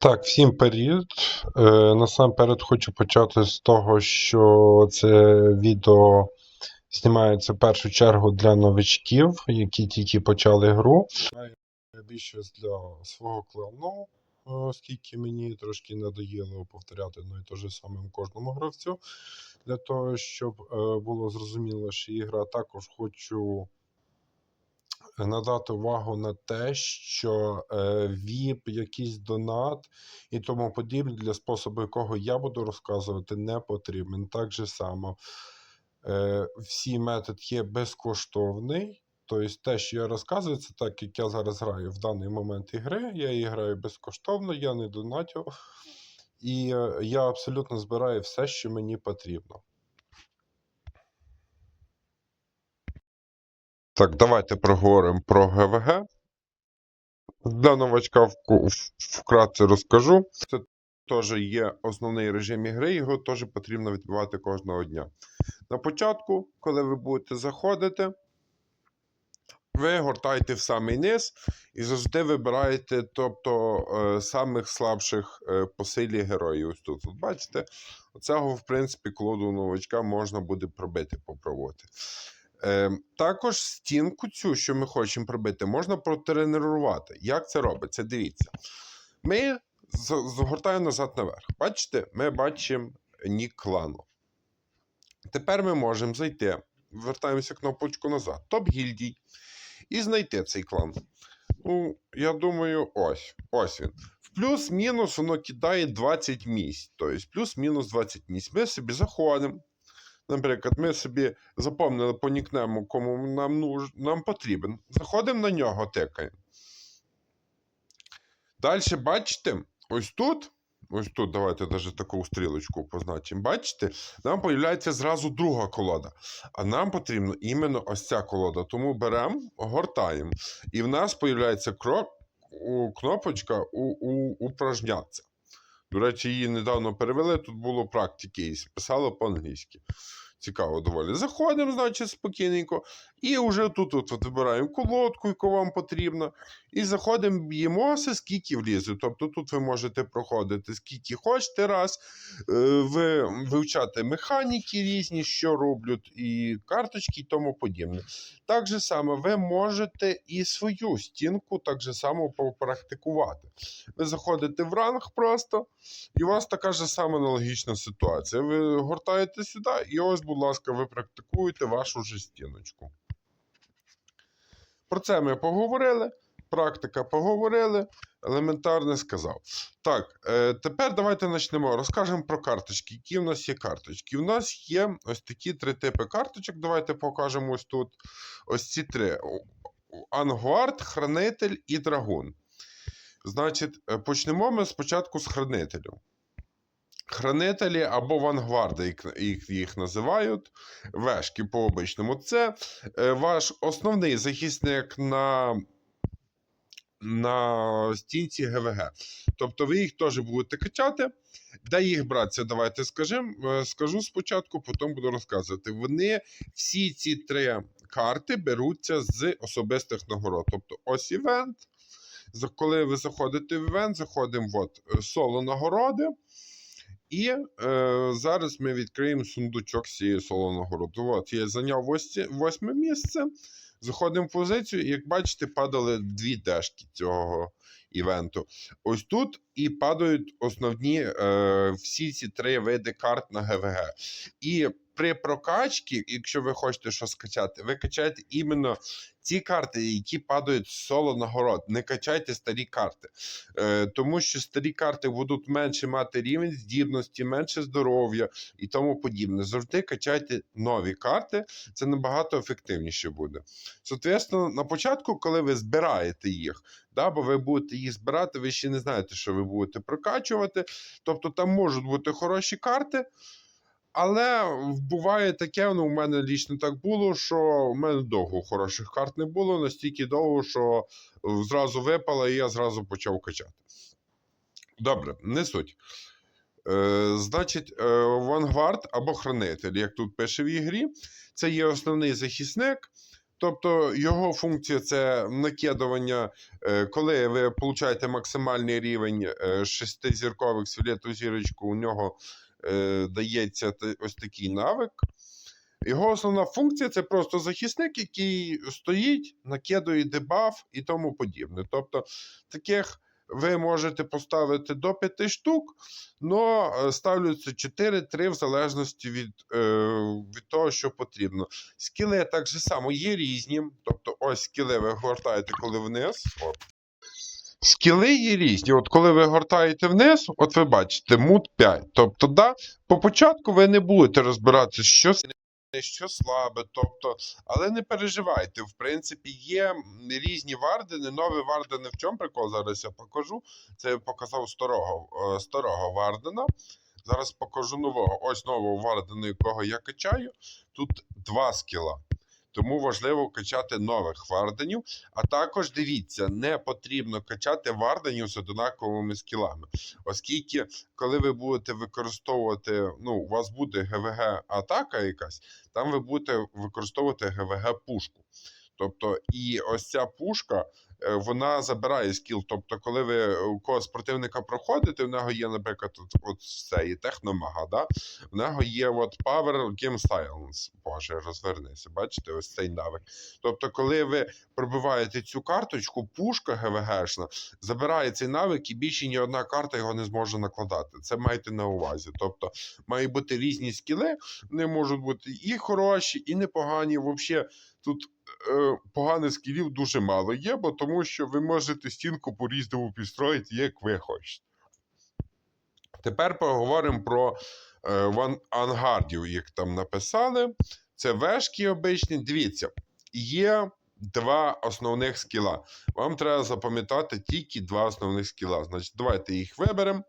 Так, всім. Е, насамперед хочу почати з того, що це відео знімається в першу чергу для новичків, які тільки почали гру. Знаю більше для свого клану, е, оскільки мені трошки надоїло повторяти одно і те ж самим кожному гравцю. Для того, щоб е, було зрозуміло, що ігра також хочу надати увагу на те, що е, VIP, якийсь донат і тому подібне для способу, якого я буду розказувати, не потрібен. Так же само е, всі метод є безкоштовний. Тобто те, що я розказую, це так, як я зараз граю в даний момент ігри. Я її граю безкоштовно, я не донатю. І е, я абсолютно збираю все, що мені потрібно. Так, давайте проговоримо про ГВГ. Для новачка вкратце розкажу. Це теж є основний режим ігри, його теж потрібно відбивати кожного дня. На початку, коли ви будете заходити, ви гортаєте в самий низ і завжди вибираєте тобто, е, самих слабших е, по силі героїв. Ось тут, от бачите, оцього, в принципі, колоду новачка можна буде пробити, попробувати. Е, також стінку цю, що ми хочемо пробити, можна протренувати. Як це робиться? Дивіться. Ми згортаємо назад наверх. Бачите, ми бачимо нік клану. Тепер ми можемо зайти, вертаємося кнопочку назад, топ гільдій, і знайти цей клан. Ну, я думаю, ось, ось він. В плюс-мінус воно кидає 20 місць. Тобто плюс-мінус 20 місць. Ми собі заходимо. Наприклад, ми собі запомнили по нікнему, кому нам, нуж... нам потрібен. Заходимо на нього, тикаємо. Далі, бачите, ось тут, ось тут, давайте навіть таку стрілочку позначимо. Бачите, нам з'являється зразу друга колода. А нам потрібно іменно ось ця колода. Тому беремо, гортаємо. І в нас з'являється кнопочка у, у, упражняться. До речі, її недавно перевели, тут було практики, і писало по-англійськи. Цікаво доволі. Заходимо, значить, спокійненько. І вже тут от, вибираємо колодку, яку вам потрібно. І заходимо, б'ємося, скільки влізе. Тобто тут ви можете проходити скільки хочете раз, е, ви, вивчати механіки різні, що роблять, і карточки і тому подібне. Так же само ви можете і свою стінку так же само попрактикувати. Ви заходите в ранг просто, і у вас така ж сама аналогічна ситуація. Ви гортаєте сюди, і ось, будь ласка, ви практикуєте вашу же стіночку. Про це ми поговорили. Практика поговорили, елементарне сказав. Так, е, тепер давайте почнемо. Розкажемо про карточки. Які в нас є карточки? У нас є ось такі три типи карточок. Давайте покажемо ось тут. Ось ці три: Ангуард, Хранитель і Драгун. Значить, е, почнемо ми спочатку з хранителів. Хранителі або вангварди, як їх, називають, вешки по обичному. Це е, ваш основний захисник на, на стінці ГВГ. Тобто ви їх теж будете качати. Де їх брати? Це давайте скажем, е, скажу спочатку, потім буду розказувати. Вони всі ці три карти беруться з особистих нагород. Тобто ось івент. Коли ви заходите в івент, заходимо от, е, соло нагороди. І е, зараз ми відкриємо сундучок з цієї соло нагороди. От, я зайняв восьме місце. Заходимо в позицію, і як бачите, падали дві дешки цього івенту. Ось тут і падають основні е, всі ці три види карт на ГВГ. І при прокачці, якщо ви хочете щось скачати, ви качаєте іменно ті карти, які падають соло нагород. Не качайте старі карти. Е, тому що старі карти будуть менше мати рівень здібності, менше здоров'я і тому подібне. Завжди качайте нові карти, це набагато ефективніше буде. Соответственно, на початку, коли ви збираєте їх, да, бо ви будете їх збирати, ви ще не знаєте, що ви будете прокачувати. Тобто там можуть бути хороші карти. Але буває таке, ну, у мене лічно так було, що в мене довго хороших карт не було, настільки довго, що е, зразу випало, і я зразу почав качати. Добре, не суть. Е, значить, е, або хранитель, як тут пише в ігрі, це є основний захисник. Тобто його функція це накидування, е, коли ви получаєте максимальний рівень е, шестизіркових свілету зірочку, у нього е, дається ось такий навик. Його основна функція це просто захисник, який стоїть, накидує дебаф і тому подібне. Тобто, таких ви можете поставити до 5 штук, але ставляться 4-3 в залежності від, е, від того, що потрібно. Скіли так же само є різні. Тобто, ось скіли ви гортаєте, коли вниз. От. Скіли є різні. От коли ви гортаєте вниз, от ви бачите, мут 5. Тобто, да, по початку ви не будете розбиратися, що що слабе. Тобто, але не переживайте. В принципі, є різні вардени. Нові вардени в чому прикол? Зараз я покажу. Це я показав старого, е, старого вардена. Зараз покажу нового. Ось нового вардена, якого я качаю. Тут два скіла. Тому важливо качати нових варденів. А також дивіться, не потрібно качати варденів з однаковими скілами. Оскільки, коли ви будете використовувати, ну, у вас буде ГВГ атака якась, там ви будете використовувати ГВГ пушку. Тобто, і ось ця пушка, е, вона забирає скіл. Тобто, коли ви у когось противника проходите, в нього є, наприклад, от, от це техномага, да? в нього є от Power Game Silence. Боже, розвернися, бачите, ось цей навик. Тобто, коли ви пробиваєте цю карточку, пушка ГВГшна забирає цей навик, і більше ні одна карта його не зможе накладати. Це майте на увазі. Тобто, мають бути різні скіли, вони можуть бути і хороші, і непогані. Взагалі, тут е, поганих скілів дуже мало є, бо тому що ви можете стінку по-різному підстроїти, як ви хочете. Тепер поговоримо про е, ангардів, як там написали. Це вешки обичні. Дивіться, є два основних скіла. Вам треба запам'ятати тільки два основних скіла. Значить, давайте їх виберемо.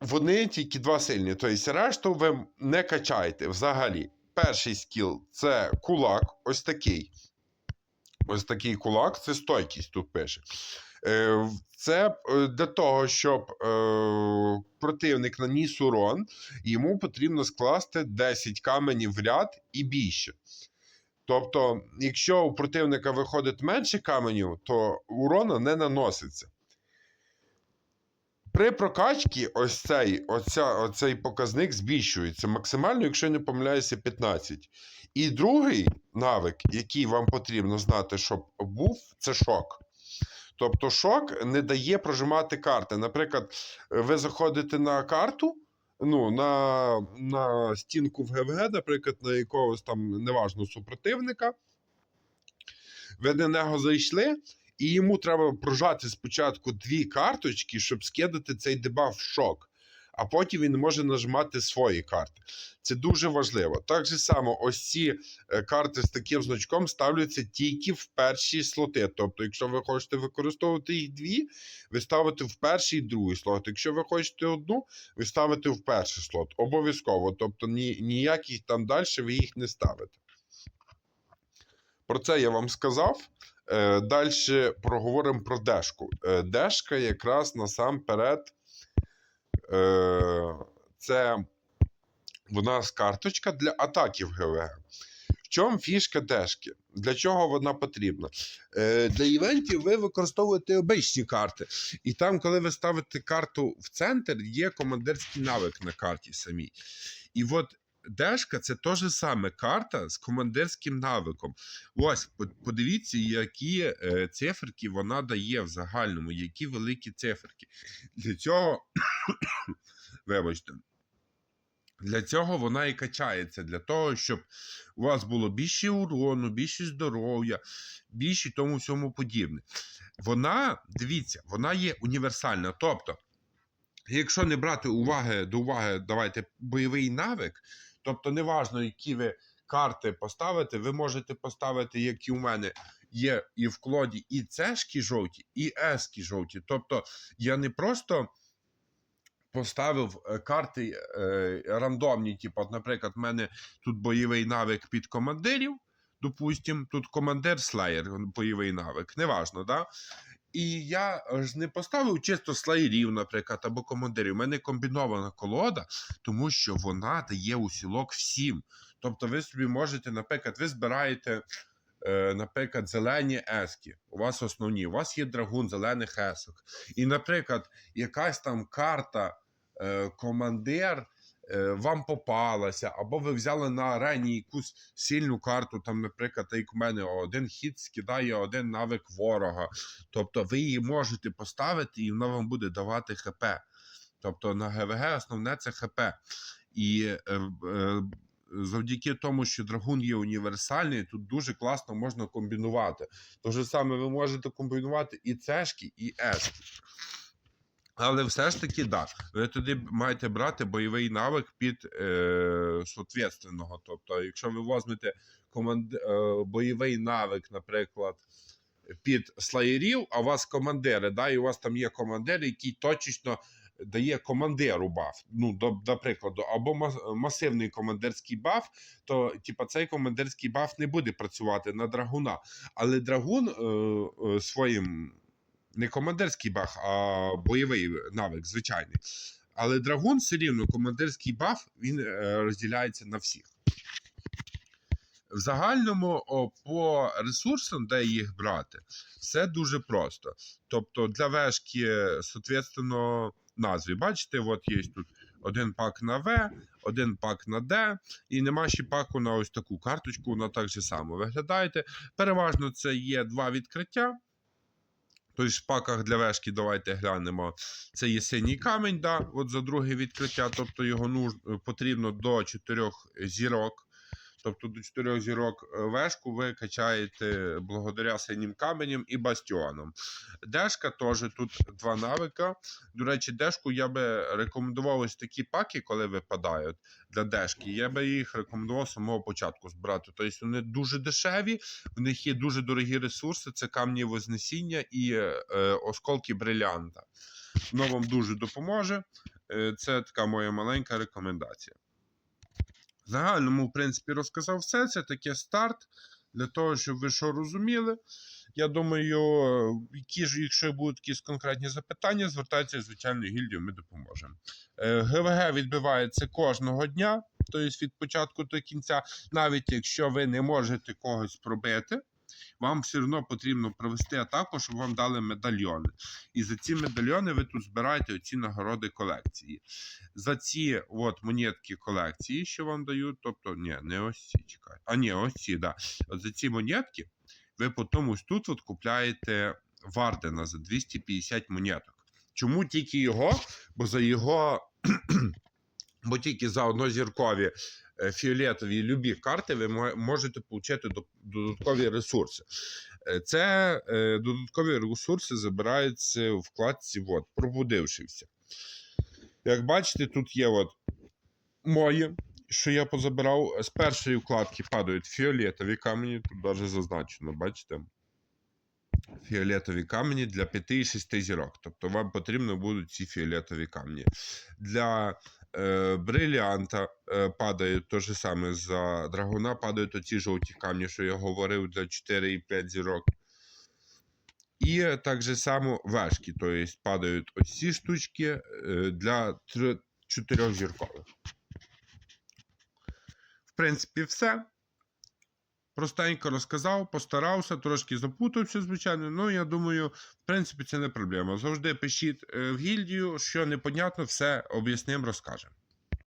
Вони тільки два сильні. Тобто, решту ви не качаєте взагалі. Перший скіл це кулак, ось такий. Ось такий кулак, це стойкість тут пише. Е, Це е, для того, щоб е, противник наніс урон, йому потрібно скласти 10 каменів в ряд і більше. Тобто, якщо у противника виходить менше каменів, то урона не наноситься. При прокачці ось цей, оця, оцей показник збільшується максимально, якщо я не помиляюся, 15. І другий навик, який вам потрібно знати, щоб був, це шок. Тобто шок не дає прожимати карти. Наприклад, ви заходите на карту, ну, на, на стінку в ГВГ, наприклад, на якогось там неважно супротивника. Ви на нього зайшли, і йому треба прожати спочатку дві карточки, щоб скидати цей дебаф в шок. А потім він може нажимати свої карти. Це дуже важливо. Так же само, ось ці е, карти з таким значком ставляться тільки в перші слоти. Тобто, якщо ви хочете використовувати їх дві, ви ставите в перший і другий слот. Якщо ви хочете одну, ви ставите в перший слот. Обов'язково. Тобто ні, ніяких там далі ви їх не ставите. Про це я вам сказав. Е, Далі проговоримо про дешку. Е, Дешка якраз насамперед е, це в нас карточка для атаків ГВГ. В чому фішка дешки? Для чого вона потрібна? Для івентів ви використовуєте обичні карти. І там, коли ви ставите карту в центр, є командирський навик на карті самій. І от дешка це теж саме карта з командирським навиком. Ось, подивіться, які е, циферки вона дає в загальному, які великі циферки. Для цього, вибачте, для цього вона і качається, для того, щоб у вас було більше урону, більше здоров'я, більше тому всьому подібне. Вона, дивіться, вона є універсальна. Тобто, якщо не брати уваги до уваги, давайте бойовий навик, тобто, неважно, які ви карти поставите, ви можете поставити, як і у мене, є і в клоді і цешки жовті, і ески жовті. Тобто, я не просто поставив е, карти е, рандомні, типу, наприклад, в мене тут бойовий навик під командирів, допустим, тут командир слеєр, бойовий навик, неважно, да? І я ж не поставив чисто слеєрів, наприклад, або командирів. У мене комбінована колода, тому що вона дає усілок всім. Тобто, ви собі можете, наприклад, ви збираєте, е, наприклад, зелені ески. У вас основні, у вас є драгун зелених есок. І, наприклад, якась там карта е, командир. Е, Вам попалася, або ви взяли на арені якусь сильну карту, там, наприклад, як у мене один хід скидає один навик ворога. Тобто ви її можете поставити, і вона вам буде давати ХП. Тобто на ГВГ основне це ХП. І е, е, завдяки тому, що драгун є універсальний, тут дуже класно можна комбінувати. То же саме ви можете комбінувати і цешки, і ески. Але все ж таки, да, ви туди маєте брати бойовий навик під е, соответственного. Тобто, якщо ви візьмете команд... е, бойовий навик, наприклад, під слаєрів, а у вас командири, да, і у вас там є командир, який точечно дає командиру баф. Ну, до, до прикладу, або масивний командирський баф, то типа, цей командирський баф не буде працювати на драгуна. Але драгун е, е, своїм не командирський баф, а бойовий навик, звичайний. Але драгун все рівно командирський баф він е, розділяється на всіх. В загальному по ресурсам, де їх брати, все дуже просто. Тобто для вешки, соответственно, назві. Бачите, от є тут один пак на В, один пак на Д, і нема ще паку на ось таку карточку, вона так же само виглядаєте. Переважно це є два відкриття. Тобто в паках для вешки давайте глянемо. Це є синій камінь, да, от за друге відкриття, тобто його нуж, потрібно до 4 зірок. Тобто до 4 зірок е, вешку ви качаєте благодаря синім каменям і бастіонам. Дешка теж тут два навика. До речі, дешку я би рекомендував ось такі паки, коли випадають для дешки. Я би їх рекомендував з самого початку збирати. Тобто вони дуже дешеві, в них є дуже дорогі ресурси: це камні Вознесіння і е, осколки брилянта. Воно вам дуже допоможе. Е, Це така моя маленька рекомендація. Загальному, в принципі, розказав все. Це таке старт для того, щоб ви що розуміли. Я думаю, які ж, якщо будуть якісь конкретні запитання, звертайтеся, звичайно, гільдію, ми допоможемо. Е, ГВГ відбивається кожного дня, тобто від початку до кінця, навіть якщо ви не можете когось пробити. Вам все одно потрібно провести атаку, щоб вам дали медальйони. І за ці медальйони ви тут збираєте оці нагороди колекції. За ці от монетки колекції, що вам дають, тобто, ні, не ось ці, чекай. А ні, ось ці, да. От за ці монетки ви потім ось тут от купляєте Вардена за 250 монеток. Чому тільки його? Бо за його. Бо тільки за однозіркові фіолетові любі карти ви можете отримати додаткові ресурси. Е, Це е, додаткові ресурси забираються в вкладці от, пробудившися. Як бачите, тут є от мої, що я позабирав. З першої вкладки падають фіолетові камені, тут навіть зазначено, бачите? Фіолетові камені для 5 і 6 зірок. Тобто вам потрібно будуть ці фіолетові камені. Для е, бриліанта падає падають те ж саме за драгуна, падають оці жовті камні, що я говорив, для 4 і 5 зірок. І так же само вешки, тобто падають ось ці штучки е, для 4 зіркових. В принципі, все. Простенько розказав, постарався, трошки запутався, звичайно. Ну, я думаю, в принципі, це не проблема. Завжди пишіть е, в гільдію, що непонятно, все об'ясним, розкажемо.